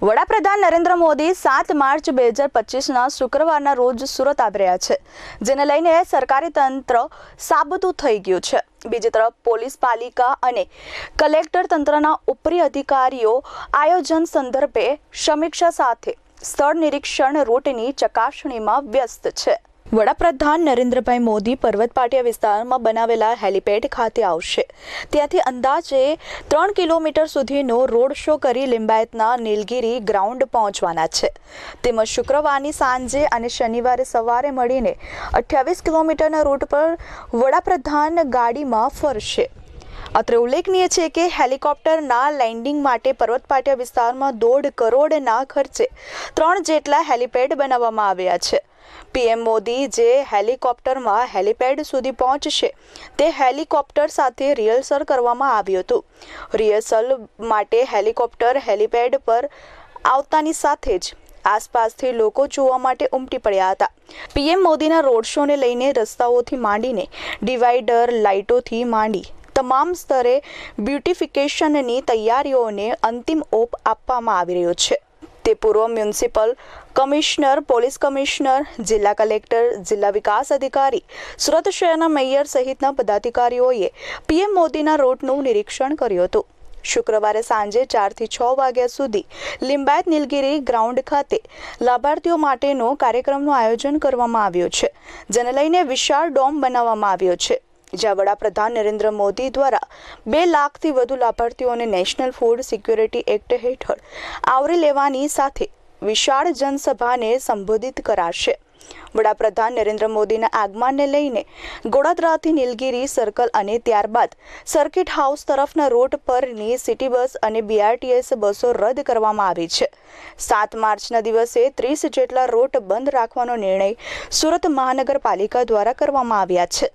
વડાપ્રધાન નરેન્દ્ર મોદી સાત માર્ચ બે હજાર પચીસના શુક્રવારના રોજ સુરત આવી રહ્યા છે, જેને લઈને સરકારી તંત્ર સાબતું થઈ ગયું છે. બીજી તરફ પોલીસ પાલિકા અને કલેક્ટર તંત્રના ઉપરી અધિકારીઓ આયોજન સંદર્ભે સમીક્ષા સાથે સ્થળ નિરીક્ષણ રૂટની ચકાસણીમાં વ્યસ્ત છે. વડાપ્રધાન નરેન્દ્રભાઈ મોદી પર્વત પાટિયા વિસ્તારમાં બનાવેલા હેલિપેડ ખાતે આવશે. ત્યાંથી અંદાજે ત્રણ કિલોમીટર સુધીનો રોડ શો કરી લિંબાયતના નીલગિરી ગ્રાઉન્ડ પહોંચવાના છે. તેમજ શુક્રવારની સાંજે અને શનિવારે સવારે મળીને અઠ્યાવીસ કિલોમીટરના રૂટ પર વડાપ્રધાન ગાડીમાં ફરશે. અત્રે ઉલ્લેખનીય છે કે હેલિકોપ્ટરના લેન્ડિંગ માટે પર્વતપાટિયા વિસ્તારમાં દોઢ કરોડના ખર્ચે ત્રણ જેટલા હેલિપેડ બનાવવામાં આવ્યા છે. પીએમ મોદી જે હેલિકોપ્ટરમાં હેલિપેડ સુધી પહોંચશે, તે હેલિકોપ્ટર સાથે રિહર્સલ કરવામાં આવ્યું હતું. રિહર્સલ માટે હેલિકોપ્ટર હેલિપેડ પર આવતાની સાથે જ આસપાસથી લોકો જોવા માટે ઉમટી પડ્યા હતા. પીએમ મોદીના રોડ શોને લઈને રસ્તાઓથી માંડીને ડિવાઈડર લાઇટોથી માંડી તમામ સ્તરે બ્યુટિફિકેશનની તૈયારીઓને અંતિમ ઓપ આપવામાં આવી રહ્યો છે. તે પૂર્વ મ્યુનિસિપલ કમિશનર, પોલીસ કમિશનર, જિલ્લા કલેક્ટર, જિલ્લા વિકાસ અધિકારી, સુરત શહેરના મેયર સહિતના પદાધિકારીઓએ પીએમ મોદીના રોડનું નિરીક્ષણ કર્યું હતું. શુક્રવારે સાંજે ચારથી છ વાગ્યા સુધી લિંબાયત નીલગિરી ગ્રાઉન્ડ ખાતે લાભાર્થીઓ માટેનો કાર્યક્રમનું આયોજન કરવામાં આવ્યું છે, જેને લઈને વિશાળ ડોમ બનાવવામાં આવ્યો છે. જ્યાં વડાપ્રધાન નરેન્દ્ર મોદી દ્વારા બે લાખથી વધુ લાભાર્થીઓને નેશનલ ફૂડ સિક્યોરિટી એક્ટ હેઠળ આવરી લેવાની સાથે વિશાળ જનસભાને સંબોધિત કરાશે. વડાપ્રધાન નરેન્દ્ર મોદીના આગમનને લઈને ગોડાદરાથી નીલગિરી સર્કલ અને ત્યારબાદ સર્કિટ હાઉસ તરફના રોડ પરની સિટી બસ અને બીઆરટીએસ બસો રદ કરવામાં આવી છે. સાત માર્ચના દિવસે ત્રીસ જેટલા રોડ બંધ રાખવાનો નિર્ણય સુરત મહાનગરપાલિકા દ્વારા કરવામાં આવ્યા છે.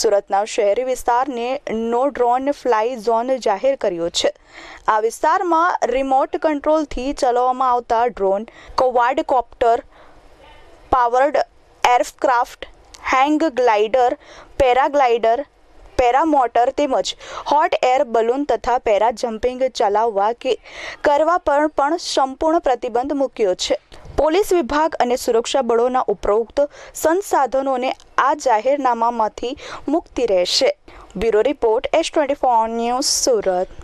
સુરતના શહેરી વિસ્તારને નો ડ્રોન ફ્લાય ઝોન જાહેર કર્યો છે. આ વિસ્તારમાં રિમોટ કંટ્રોલથી ચલાવવામાં આવતા drone quadcopter powered aircraft hang glider paraglider paramotor તેમજ હોટ એર બલૂન તથા પેરા જમ્પિંગ ચલાવવા કે કરવા પર પણ સંપૂર્ણ પ્રતિબંધ મૂક્યો છે. પોલીસ વિભાગ અને સુરક્ષા બળોના ઉપરોક્ત સંસાધનોને આ જાહેરનામામાંથી મુક્તિ રહેશે. Bureau report S twenty four news Surat.